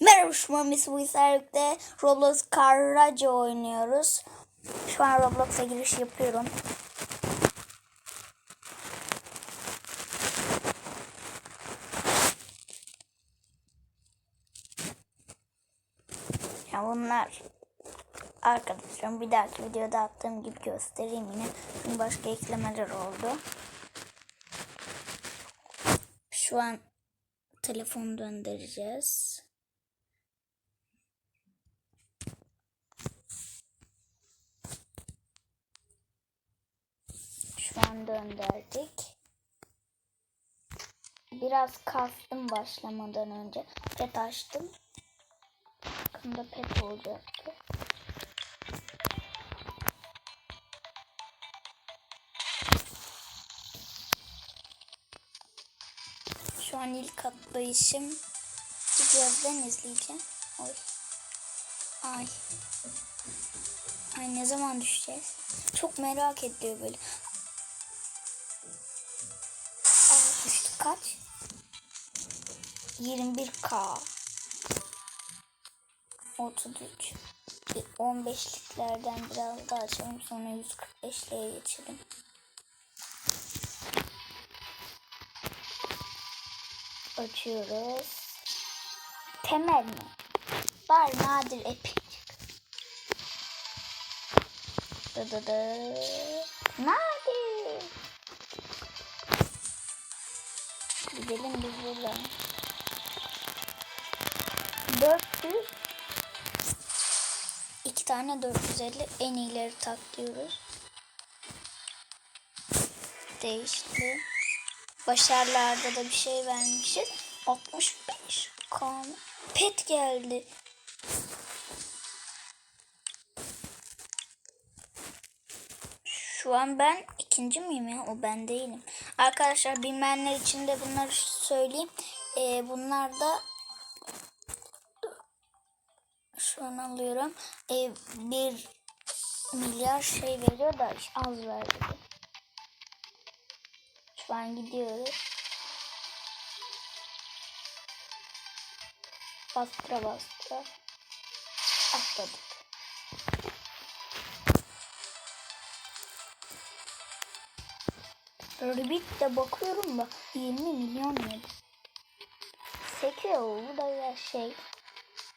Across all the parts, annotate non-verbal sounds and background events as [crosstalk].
Merhaba şu an biz bu servisde Roblox Karaca oynuyoruz. Şu an Roblox'a giriş yapıyorum. Ya bunlar arkadaşlarım bir dahaki videoda attığım gibi göstereyim yine. Çünkü başka eklemeler oldu. Şu an telefonu döndüreceğiz. Şu an döndürdük. Biraz kastım başlamadan önce. Pet açtım. Yakında pet olacaktı. Şu an ilk atlayışım. Videodan izleyeceğim. Oy. Ay. Ay ne zaman düşeceğiz? Çok merak ediyor böyle. Kaç? 21k. 33. 15'liklerden biraz daha açalım sonra 145'liğe geçelim. Açıyoruz. Temel mi? Var nadir epik. Dı dı dı. Nadir. Gidelim biz buradan. 400 İki tane 450 en iyileri tak diyoruz. Değişti. Başarılarda da bir şey vermişiz. 65 kan. Pet geldi. Şu an ben ikinci miyim ya? O ben değilim. Arkadaşlar bilmeyenler için de bunları söyleyeyim. Ee, bunlar da şu an alıyorum. Ee, bir milyar şey veriyor da az verdi. Şu an gidiyoruz. Bastıra bastıra. Atladık. Rabbit de bakıyorum da 20 milyon yedi. Sekiyor bu da ya şey.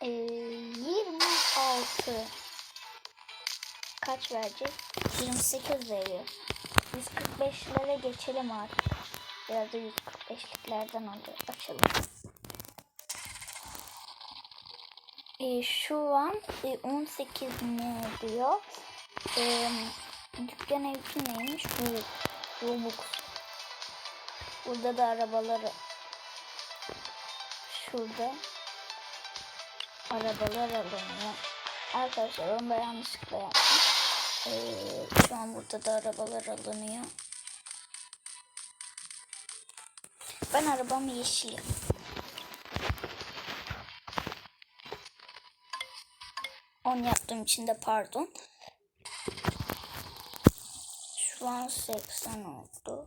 Ee, 26 kaç verecek? 28 veriyor. 145'lere geçelim artık. Biraz da 145'liklerden alıyor. Açalım. Ee, şu an e, 18 ne diyor? Ee, dükkan evki neymiş? Bu Robux. Burada da arabaları şurada arabalar alınıyor. Arkadaşlar onu da yanlışlıkla yaptım. Ee, şu an burada da arabalar alınıyor. Ben arabamı yeşil yaptım. On yaptığım için de pardon. Şu an 80 oldu.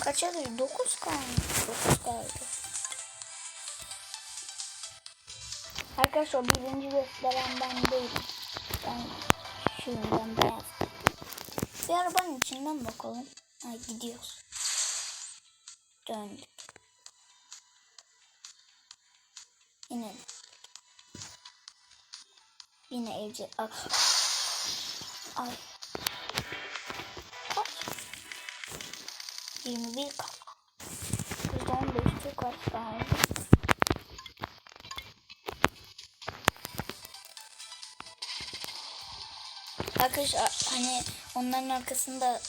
Kaça düştü? 9 kalmış. 9 kaldı. Arkadaşlar birinci gösteren ben değilim. Ben şundan beyaz. Bir arabanın içinden bakalım. Ha gidiyoruz. Döndük. Yine. Yine evci. Ay. Ay. Kaç? 21 kaldı. 115 kaç kaldı? Arkadaşlar hani onların arkasında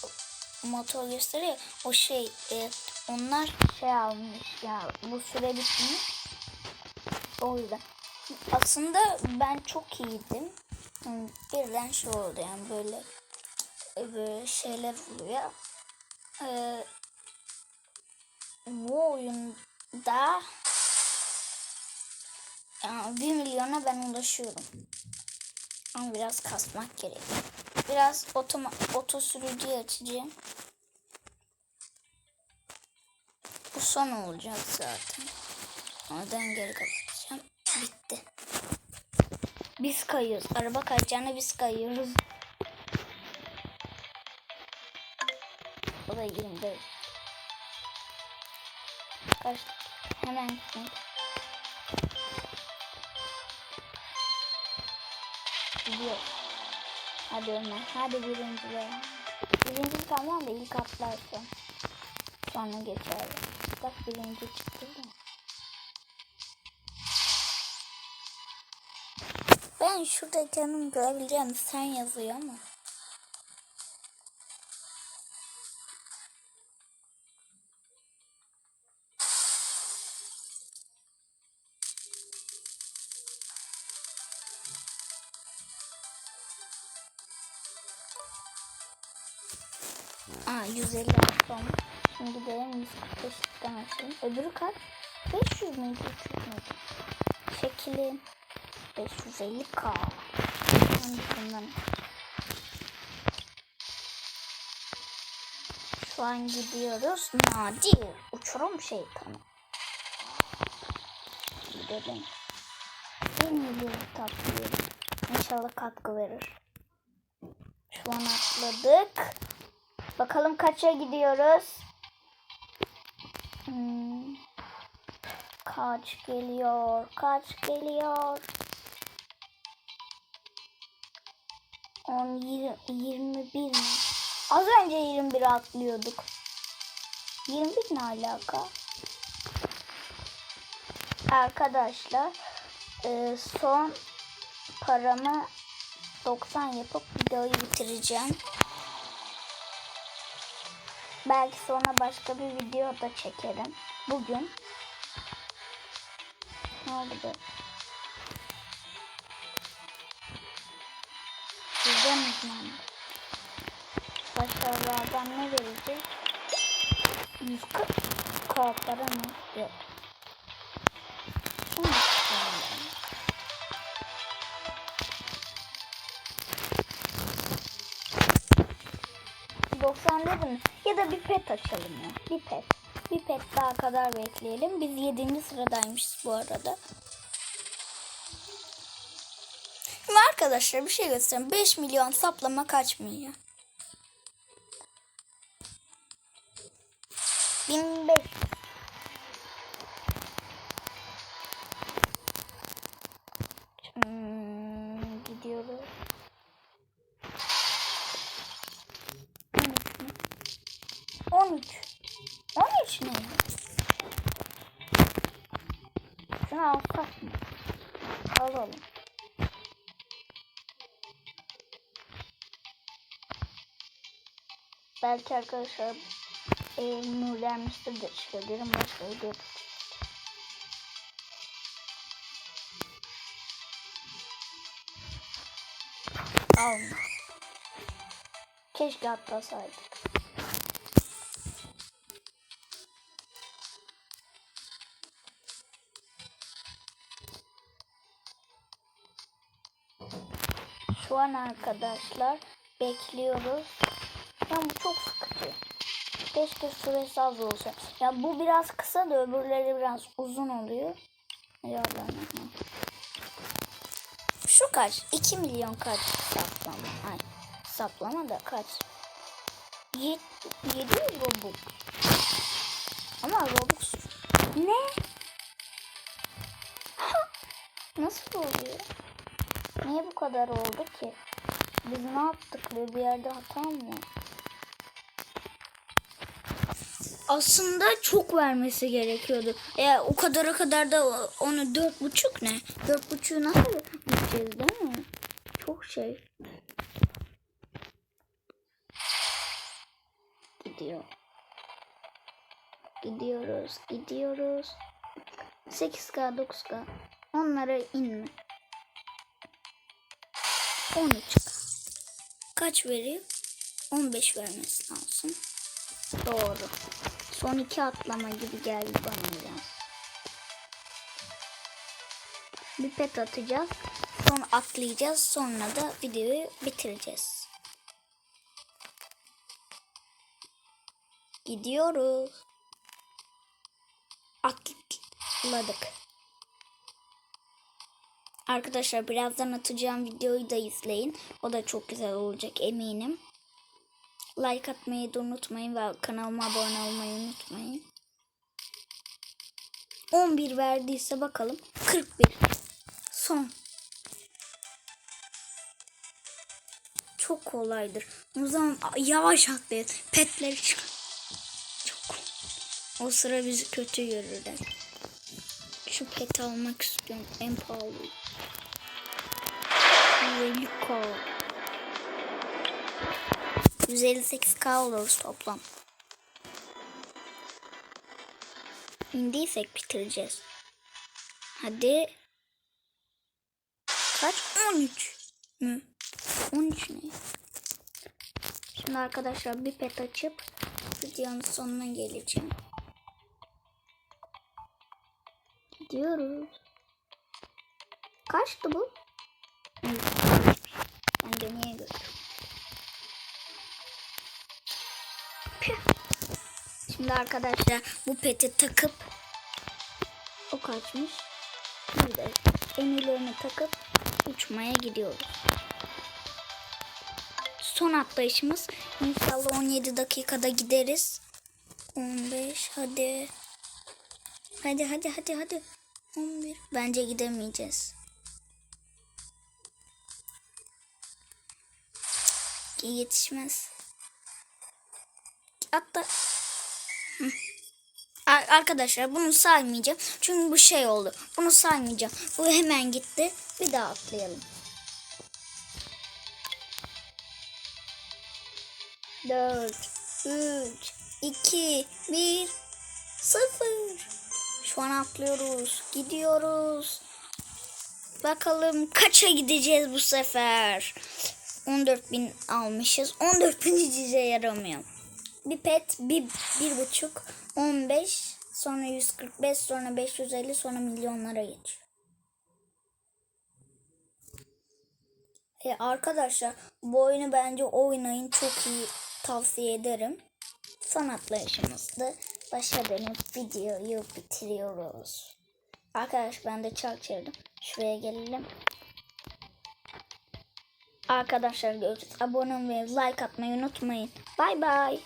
motor gösteriyor. O şey e, onlar şey almış ya bu süre bitmiş. O yüzden. Aslında ben çok iyiydim. Birden şey oldu yani böyle böyle şeyler oluyor. Ee, bu oyunda Yani 1 milyona ben ulaşıyorum. Ama biraz kasmak gerekiyor. Biraz otoma, oto sürücüyü açacağım. Bu son olacak zaten. Oradan geri kapatacağım. Bitti. Biz kayıyoruz. Araba kayacağına biz kayıyoruz. O da 25. Kaç? Hemen gitmek. Gidiyor. Hadi Ömer. Hadi birinciliğe. Birincilik almam da ilk atlarsın. Sonra geçer. Bak birinci çıktı da. Ben şurada canım görebileceğim sen yazıyor ama. Aa 150 olmuş. Şimdi gidelim 145'ten açalım. Öbürü kaç? 500 müydü? 300 müydü? Çekelim. 550k. Hangisinden? Şu an gidiyoruz. Nadir. Uçurum şeytanı. Gidelim. Bir milyon tatlıyorum. İnşallah katkı verir. Şu an atladık. Bakalım kaça gidiyoruz. Hmm. Kaç geliyor? Kaç geliyor? 10, 20, 21 mi? Az önce 21 atlıyorduk. 21 ne alaka? Arkadaşlar e, son paramı 90 yapıp videoyu bitireceğim. Belki sonra başka bir video da çekerim. Bugün. Ne oldu be? Sizden uzman. Başarılardan ne verecek? 140 kağıtlara mı? Yok. 90 dedim. Ya da bir pet açalım ya. Bir pet. Bir pet daha kadar bekleyelim. Biz 7. sıradaymışız bu arada. Şimdi arkadaşlar bir şey göstereyim. 5 milyon saplama kaç milyon? 1500. Alalım. Belki arkadaşlar e, nurlenmiştir de çıkabilirim. Başka video Alma. Keşke atlasaydık. Şu an arkadaşlar bekliyoruz. Ya bu çok sıkıcı. Keşke süresi az olsa. Ya bu biraz kısa da öbürleri biraz uzun oluyor. Ya. Şu kaç? 2 milyon kaç saplama? Ay saplama da kaç? 7 Robux. Ama Robux ne? [laughs] Nasıl oluyor? Niye bu kadar oldu ki? Biz ne yaptık? Bir yerde hata mı? Aslında çok vermesi gerekiyordu. Eğer o kadara kadar da onu dört buçuk ne? Dört buçuğu nasıl gideceğiz değil mi? Çok şey. Gidiyor. Gidiyoruz, gidiyoruz. 8K, 9K. Onlara inme. 13 Kaç veriyor? 15 vermesi lazım. Doğru. Son iki atlama gibi geldi bana biraz. Bir pet atacağız. Sonra atlayacağız. Sonra da videoyu bitireceğiz. Gidiyoruz. Atladık. Arkadaşlar birazdan atacağım videoyu da izleyin. O da çok güzel olacak eminim. Like atmayı da unutmayın ve kanalıma abone olmayı unutmayın. 11 verdiyse bakalım. 41. Son. Çok kolaydır. O zaman yavaş atlayın. Petleri çık. Çok. O sıra bizi kötü görürler. Şu peti almak istiyorum. En pahalı. 150k. 158k oluruz toplam. İndiysek bitireceğiz. Hadi. Kaç? 13 mü? 13 ne? Şimdi arkadaşlar bir pet açıp videonun sonuna geleceğim. Gidiyoruz. Kaçtı bu? Şimdi arkadaşlar bu peti takıp o kaçmış. Bir de emirlerini takıp uçmaya gidiyoruz. Son atlayışımız inşallah 17 dakikada gideriz. 15 hadi. Hadi hadi hadi hadi. 11. Bence gidemeyeceğiz. Yetişmez. Ar- Arkadaşlar bunu saymayacağım. Çünkü bu şey oldu. Bunu saymayacağım. Bu hemen gitti. Bir daha atlayalım. 4 3 2 1 0 Şu an atlıyoruz. Gidiyoruz. Bakalım kaça gideceğiz bu sefer. 14.000 almışız. 14.000 hiç yaramıyor. Bir pet bir, bir buçuk 15 sonra 145 sonra 550 sonra milyonlara geçiyor. E, arkadaşlar bu oyunu bence oynayın çok iyi tavsiye ederim. Son atlayışımızda başa dönüp videoyu bitiriyoruz. Arkadaş ben de çark çevirdim. Şuraya gelelim. Arkadaşlar görüşürüz. Abone olmayı, like atmayı unutmayın. Bay bay.